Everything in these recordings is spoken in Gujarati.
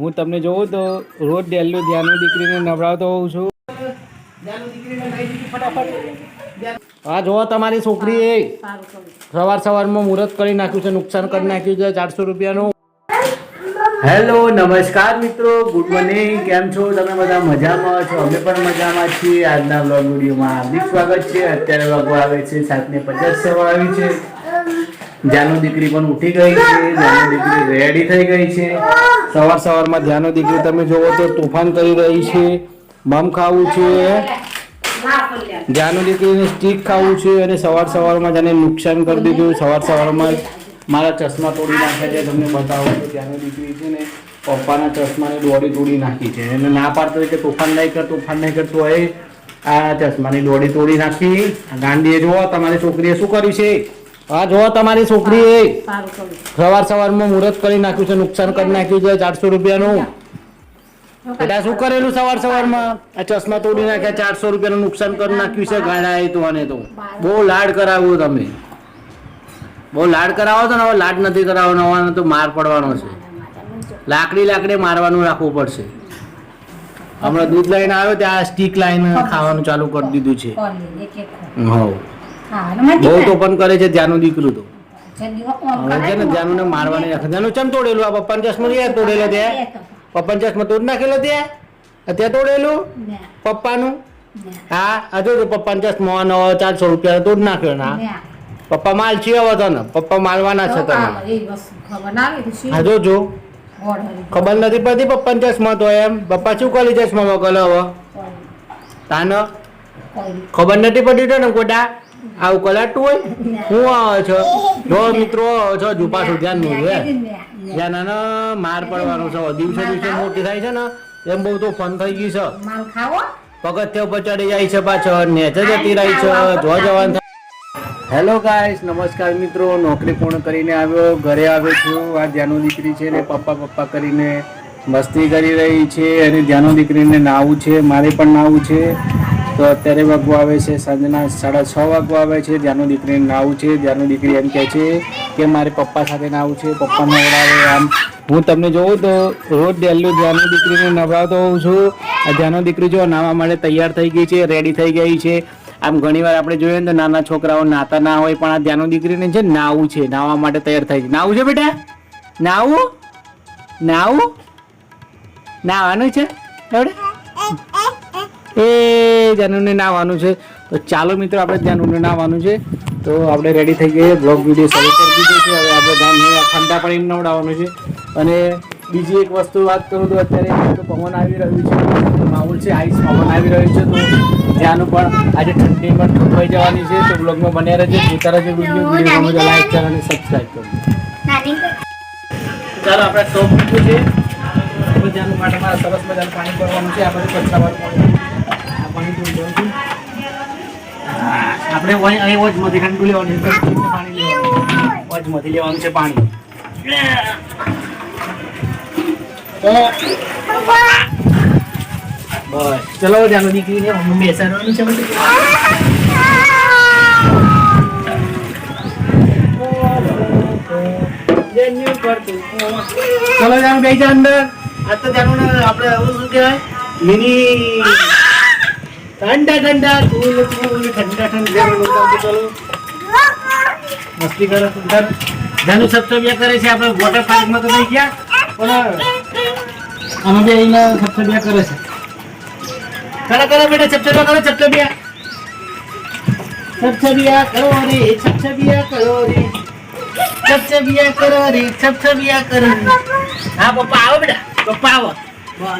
હું તમને જોઉં તો રોજ ડેલી ધ્યાનની દીકરીને નવડાવતો હોઉં છું. હા, જુઓ તમારી છોકરીએ સવાર સવારમાં મુહૂર્ત કરી નાખ્યું છે, નુકસાન કરી નાખ્યું છે, ચારસો રૂપિયાનું. હેલો, નમસ્કાર મિત્રો. Good morning. કેમ છો? તમે બધા મજામાં છો? અમે પણ મજામાં છીએ. આજના બ્લોગ વિડીયોમાં હાર્દિક સ્વાગત છે. અત્યારે વાગો આવે છે, સાતને પચાસ સવા આવી છે. જાનુ દીકરી પણ ઉઠી ગઈ છે જાનુ દીકરી રેડી થઈ ગઈ છે. સવાર સવારમાં જાનુ દીકરી તમે જોવો તો તોફાન કરી રહી છે મમ ખાવું છે. જાનુ દીકરીને સ્ટીક ખાવું છે અને સવાર સવારમાં જાને નુકસાન કરી દીધું. સવાર સવારમાં મારા ચશ્મા તોડી નાખ્યા છે તમને બતાવું તો જાનુ દીકરી છે ને પપ્પાના ચશ્માની દોડી તોડી નાખી છે. એને ના પાડતો હોય કે તોફાન નહીં કર તોફાન નહીં કરતો હોય. આ ચશ્માની દોડી તોડી નાખી. ગાંધીએ જુઓ તમારી છોકરીએ શું કર્યું છે? આ જો તમારી છોકરી સવાર સવારમાં મુહૂર્ત કરી નાખ્યું છે નુકસાન કરી નાખ્યું છે ચારસો રૂપિયાનું. બેટા શું કરેલું સવાર સવારમાં? આ ચશ્મા તોડી નાખ્યા ચારસો રૂપિયાનું નુકસાન કરી નાખ્યું છે ગાડા એ તો આને તો. બહુ લાડ કરાવો તમે. બહુ લાડ કરાવો તો ને હવે લાડ નથી કરાવવાનો હવે તો માર પડવાનો છે. લાકડી લાકડી મારવાનું રાખવું પડશે. હમણાં દૂધ લઈને આવ્યો ત્યાં સ્ટીક લાઈને ખાવાનું ચાલુ કરી દીધું છે. હા બહુ તો પણ કરે છે ત્યાંનું દીકરું તો. છે ને કરાય. મારવાની રાખે જાનુ ચમ તોડેલું? આ પપ્પાને ચશ્મા નહીં તોડેલો તો. પપ્પાને ચશ્મા તોડ નાખેલો ત્યાં? અત્યારે તોડેલું? પપ્પાનું? હા હજુ તો પપ્પાને ચશ્મા નવો ચારસો રૂપિયા તોડ નાખ્યો ના પપ્પા માલ છીએ હવે તને? પપ્પા મારવાના છે તો તમે આ ખબર ના આવી તો શી હા જો. ખબર નથી પડતી પપ્પાને ચશ્મા તો એમ? પપ્પા શું કરી ચશ્મા મોકલો હવે? તાનો? ખબર નથી પડતી તો ને કોટા આવું કલાટું હોય? હું આવે છો? જો મિત્રો છો જુપા સુધ્યાનનું ને, ને, ને. જ્યાં નાના માર પડવાનો છે દિવસે દિવસે મોટી થાય છે ને એમ બહુ તો ફન થઈ ગઈ છે. પગથિયા ઉપર ચડી જાય છે પાછળ નેચે જતી રહી છે જો જવાન હેલો ગાઈસ નમસ્કાર મિત્રો. નોકરી પૂર્ણ કરીને આવ્યો ઘરે આવ્યો છું. આ ધ્યાનો દીકરી છે ને પપ્પા પપ્પા કરીને મસ્તી કરી રહી છે. અને ધ્યાનો દીકરીને નાવું છે મારે પણ નાવું છે. તો અત્યારે વાગવા આવે છે સાંજના સાડા છ વાગવા આવે છે. ત્યાંનું દીકરીને નાવું છે. ત્યાંનું દીકરી એમ કહે છે કે મારે પપ્પા સાથે નાવું છે. પપ્પા નવડાવે આમ. હું તમને જોઉં તો રોજ ડેલી ધ્યાનની દીકરીને નવડાવતો હોઉં છું. ધ્યાનો દીકરી જો નાવા માટે તૈયાર થઈ ગઈ છે રેડી થઈ ગઈ છે. આમ ઘણીવાર આપણે જોઈએ ને તો નાના છોકરાઓ નાતા ના હોય, પણ આ ધ્યાનો દીકરીને છે નાવું છે. નાવા માટે તૈયાર થાય છે નાવું છે બેટા? નાવું? નાવું? નાવાનું છે? એવડે એ જાનુને નાવાનું છે. તો ચાલો મિત્રો આપણે જાનુને નાવાનું છે. તો આપણે રેડી થઈ ગઈએ. બ્લોગ વીડિયો શરૂ કરી દીધો છે. હવે આપણે જાનને ઠંડા પાણી નવડાવવાનું છે. અને બીજી એક વસ્તુ વાત કરું તો અત્યારે તો પવન આવી રહ્યું છે. માહોલ છે આઈસ પવન આવી રહ્યું છે. તો ત્યાંનું પણ આજે ઠંડી પણ ઠંડવાઈ જવાની છે. તો બ્લોગમાં બન્યા રહેજો. જોતા રહેજો વીડિયો વીડિયો ગમે તો લાઈક કરો અને સબસ્ક્રાઈબ કરો. ચાલો આપણે ટોપ મૂક્યું છે ત્યાંનું માટમાં સરસ મજાનું પાણી ભરવાનું છે. આપણે કચરાવાળું પાણી આપણે વહીં અહીં વચમાંથી ઠંડુ લેવાનું છે પછી પાણી લેવાનું વચમાંથી લેવાનું છે પાણી બસ ચલો જાનો દીકરીને મમ્મી બેસાડવાનું છે બધું. ચલો જાનો બેસી જા અંદર આ તો જાનો ને આપણે આવું શું કહેવાય મિની ઠંડા ઠંડા કુલ કુલ ઠંડા ઠંડા મસ્તી કરો સુંદર જાનુ સબસબિયા કરે છે, આપણે વોટર પાર્કમાં તો નહીં ગયા, પણ, આમાં બી આવીને સબસબિયા કરે છે. કરો કરો, બેટા સબસબિયા કરો સબસબિયા સબસબિયા કરો રે સબસબિયા કરો રે. સબસબિયા કરો રે સબસબિયા કરો હા, પપ્પા, આવો બેટા, પપ્પા, આવો.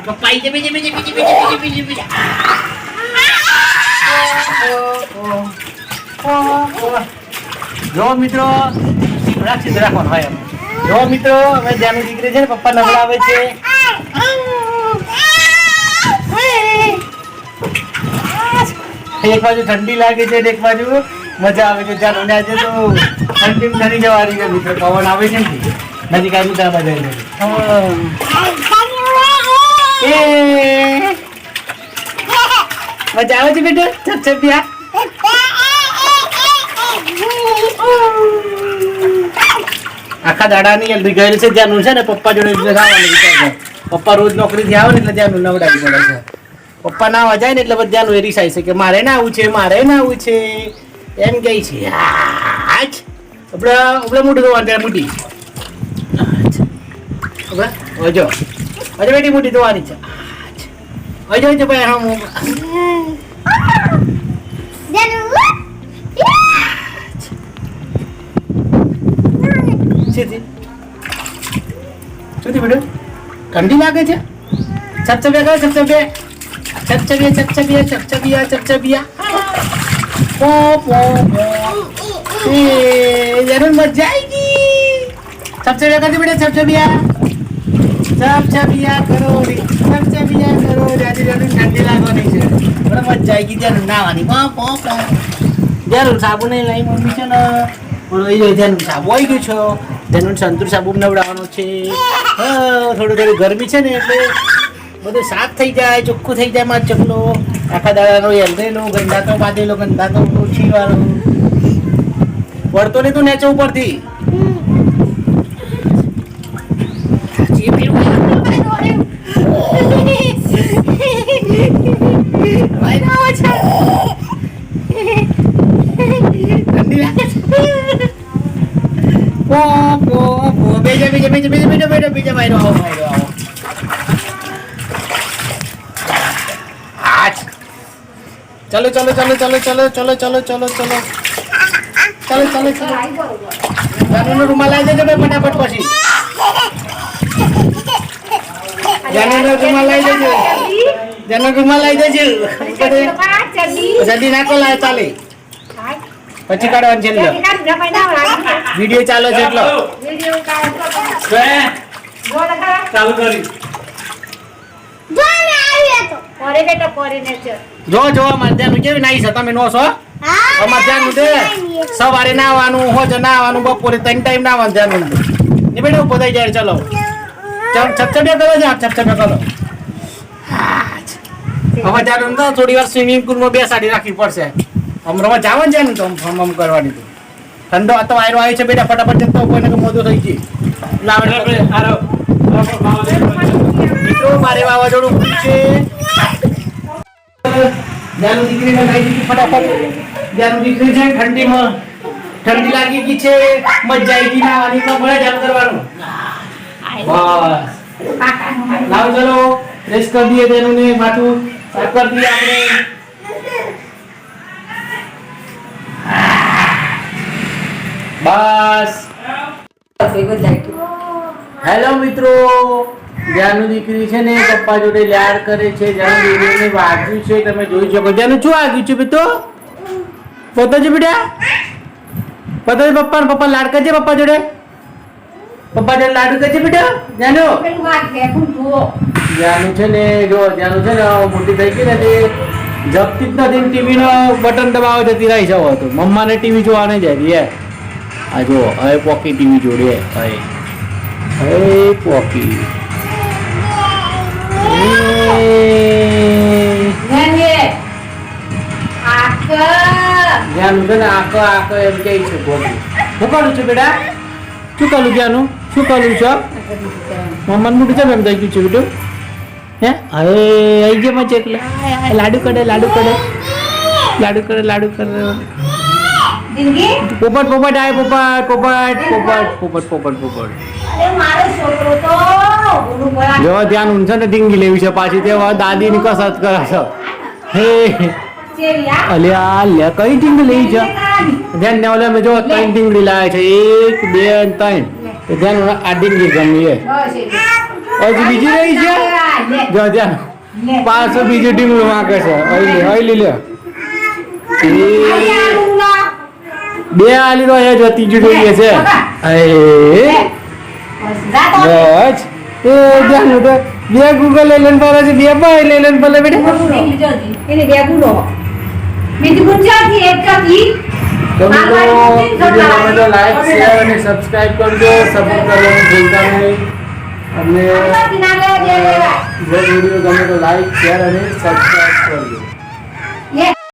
પપ્પા આવી બીજી બીજી બીજી બીજી બીજી બીજી. જો મિત્રો સીધું રાખવાનું હોય જો મિત્રો હવે ધ્યાન દીકરી છે ને પપ્પા નવડાવે છે. એક બાજુ ઠંડી લાગે છે એક બાજુ મજા આવે છે. જ્યાં આજે તો ઠંડી ઠરી જવાની છે મિત્રો. પવન આવે છે ને. નજીક આવી ત્યાં બધા એ મજા આવે છે બેટા? ચપચપિયા આખા દાડાની ગયેલી છે ત્યાંનું છે ને, પપ્પા જોડે ખાવાનું વિચાર પપ્પા રોજ નોકરીથી આવે ને એટલે ત્યાંનું નવડાવી પડે છે. પપ્પા ના જાય ને એટલે બધાનું એ રિસાય છે કે મારે ના આવું છે, મારે ના આવું છે. એમ કહે છે આજ આપણે આપણે મોટું ધોવાનું ત્યારે મોટી હવે હજો હજો બેટી મોટી ધોવાની છે. Ayo coba yang kamu. Dan Siti. Siti betul. ठंडी लागे छे चपचपे कर चपचपे चपचपिया चपचपिया चपचपिया चपचपिया पो पो पो ए ज़रूर मर जाएगी चपचपे कर दे बेटा चपचपिया ચપચપિયા કરો, રે ચપચપિયા કરો આજે જરૂર ઠંડી લાગવાની છે. બરાબર મજા ગઈ જરૂર નાવાની પો પો પો સાબુ નહીં લઈ મમ્મી છે ને. સાબુ આવી ગયું છો. તેનું સંતુર સાબુ નવડાવવાનો છે. થોડું થોડું ગરમી છે ને એટલે બધું સાફ થઈ જાય, ચોખ્ખું થઈ જાય મારો ચકલો. આખા દાડાનો એલરેલો ગંદાતો બાંધેલો ગંદાતો છીવાળો પડતો ને તું નેચો ઉપરથી જે પેલું ભાઈ ના આવે છે. ઠંડી લાગે છે પો પો પો બેજો બેજો બેજો બેજો બેજો બેજો બેજો ભાઈરો આવો ભાઈરો આવો આજ ચલો ચલો ચલો ચલો ચલો ચલો ચલો ચલો ચલો ચલો ચલો ચલો આઈ બરોબર જાનુનો રૂમાલ આવી જજો ભાઈ જાનો રૂમાલ લઈ દેજે જલ્દી નાખો લાય ચાલે. પછી કાઢવાનું છે વીડિયો ચાલો છે એટલો. ચાલુ. કરી. જો જો અમારે ત્યાંનું કેવી નાઈ છે. તમે નો છો? અમારે ત્યાંનું તે. સવારે નાવાનું હોજ નાવાનું બપોરે ત્રણ ટાઈમ નાવાનું ધ્યાન ને બેટા ઊભો થઈ જાય ચલો. ચાલ છપછપિયા કરો છે છપછપિયા કરો. હવે ત્યાંનું તો થોડી વાર સ્વિમિંગ પુલમાં બેસાડી રાખવી પડશે. આમ જવાનું છે ને તો ફોર્મ આમ કરવાની તો. ઠંડો આ તો આયરો આવ્યો છે બેટા ફટાફટ જતો કોઈને તો મોદો થઈ ગઈ મિત્રો મારે વાવાઝોડું છે. જ્યાંનું દીકરીને લઈ દીધી ફટાફટ. જ્યાંનું દીકરી છે ઠંડીમાં ઠંડી લાગી ગઈ છે મજા આવી ગઈ નાવાની તો ભલે જામ કરવાનું. બસ. લાવ ચલો. રેસ્ટ કરી દઈએ તેનું ને માથું. બસ. હેલો મિત્રો. જ્યાંનું દીકરી છે ને, પપ્પા જોડે લાડ કરે છે જ્યાંનું દીકરીને વાગ્યું છે. તમે જોઈ શકો જ્યાંનું શું વાગ્યું છે બેટો પોતા છે બેટા? પોતા પપ્પા પપ્પા લાડ કરજે પપ્પા જોડે? પપ્પા જોડે લાડુ કરજે બેટા? જ્યાંનું જ્યાંનું છે ને જો જ્યાંનું છે ને મોટી થઈ ગઈ ને તે જપતી જ નથી ટીવી નો બટન દબાવે તો તિરાઈ જવો હતો. તો મમ્માને ટીવી જોવાને જાય યાર આ જો હવે પોકી ટીવી જોડે હવે હવે પોકી. જ્યાંનું છે ને આખો આખો એમ કે છે પોકી. શું કરું છું બેટા? શું કરું જ્યાંનું? શું કરું છો? મમ્માનું મોટું છે એમ થઈ ગયું છે બેટું. હે? હવે આવી ગયો મચે એટલે. લાડુ કરે લાડુ કરે લાડુ કરે લાડુ કરે પોપટ પોપટ આય પોપટ પોપટ પોપટ પોપટ પોપટ પોપટ. જો ધ્યાન ઊંચો ને ઢીંગી લેવી છે પાછી. તે હવે દાદીની કસરત કરે છે. હે. અલ્યા લે કઈ ઢીંગ લેવી છે ધ્યાન ને ઓલે મેં જો ત્રણ ઢીંગડી લાવે છે. એક બે અને ત્રણ. બધાનું આડીને ગમીએ હજી બીજી રહી છે? જો જા પાછું બીજું ટીમ માંગે છે. અહીં અહીં લીલો બે આલી તો જો ત્રીજું જોઈએ છે. બસ. એ જાનું તો બે ગૂગલ લઈને પર છે બે ભાઈ લઈને પર બેઠા એને બે ગુડો બીજું ગુંજા એક કાપી તો મિત્રો વીડિયો ગમે તો લાઈક શેર અને સબસ્ક્રાઇબ કરજો. સપોર્ટ કરવાનું ભૂલતા નહીં. અને વીડિયો ગમે તો લાઈક શેર અને સબસ્ક્રાઇબ કરજો.